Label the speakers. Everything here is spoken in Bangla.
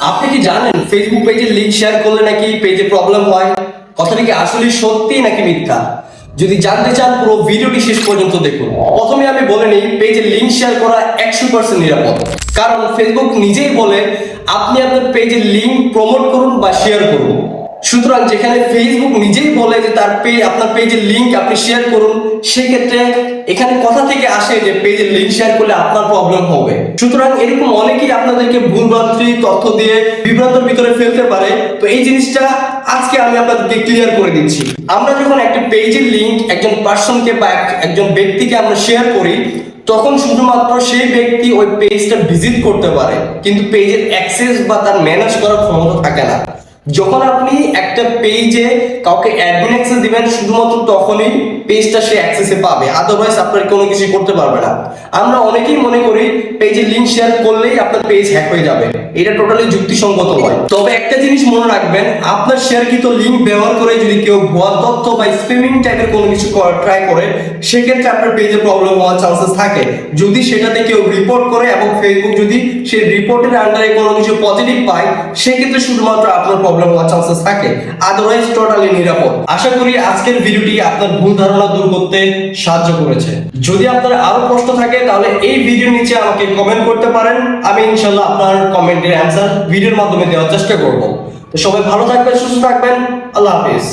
Speaker 1: আপনি কি জানেন ফেসবুক পেজে লিঙ্ক শেয়ার করলে নাকি পেজে প্রবলেম হয়? কথাটি কি আসলে সত্যি নাকি মিথ্যা? যদি জানতে চান, পুরো ভিডিওটি শেষ পর্যন্ত দেখুন। প্রথমে আমি বলে নিই পেজে লিঙ্ক শেয়ার করা একশো পার্সেন্ট নিরাপদ। কারণ ফেসবুক নিজেই বলে, আপনি আপনার পেজের লিঙ্ক প্রমোট করুন বা শেয়ার করুন। সুতরাং যেখানে ফেসবুক নিজেই বলে যে তার পেজ আপনার পেজের লিঙ্ক আপনি শেয়ার করুন, সেক্ষেত্রে এখানে কথা থেকে আসে যে পেজের লিঙ্ক শেয়ার করলে আপনার প্রবলেম হবে। সুতরাং এরকম অনেকেই আপনাদেরকে ভুলভ্রান্তি, তথ্য দিয়ে বিভ্রান্তর ভিতরে ফেলতে পারে। তো এই জিনিসটা আজকে আমি আপনাদেরকে ক্লিয়ার করে দিচ্ছি। আমরা যখন একটা পেজের লিঙ্ক একজন পার্সনকে বা একজন ব্যক্তিকে আমরা শেয়ার করি, তখন শুধুমাত্র সেই ব্যক্তি ওই পেজটা ভিজিট করতে পারে। কিন্তু পেজের অ্যাক্সেস বা তার ম্যানেজ করার ক্ষমতা থাকে না। যখন আপনি একটা পেজে কাউকে অ্যাডমিন অ্যাক্সেস দিবেন, শুধুমাত্র তখনই পেজটা সে অ্যাক্সেসে পাবে। আদারওয়াইজ আপনার কোনো কিছু করতে পারবে না। আমরা অনেকেই মনে করি পেজের লিংক শেয়ার করলেই আপনার পেজ হ্যাক হয়ে যাবে। এটা টোটালি যুক্তিসঙ্গত নয় তবে একটা জিনিস মনে রাখবেন, আপনার শেয়ারকৃত লিংক ব্যবহার করে যদি কেউ ভুয়া তথ্য বা স্প্যামিং টাইপের কোনো কিছু ট্রাই করে, সেক্ষেত্রে আপনার পেজে প্রবলেম হওয়ার চান্সেস থাকে। যদি সেটাতে কেউ রিপোর্ট করে এবং ফেসবুক যদি সেই রিপোর্টের আন্ডারে কোনো কিছু পজিটিভ পায়, সেক্ষেত্রে শুধুমাত্র আপনার প্রবলেম হওয়ার চান্সেস থাকে। আদারওয়াইজ টোটালি নিরাপদ। আশা করি আজকের ভিডিওটি আপনার ভুল ধারণা দূর করতে সাহায্য করেছে। যদি আপনার আরও প্রশ্ন থাকে, তাহলে এই ভিডিও নিচে আমাকে কমেন্ট করতে পারেন। আমি ইনশাল্লাহ আপনার কমেন্টের অ্যান্সার ভিডিওর মাধ্যমে দেওয়ার চেষ্টা করব। তো সবাই ভালো থাকবেন, সুস্থ থাকবেন, আল্লাহ হাফিজ।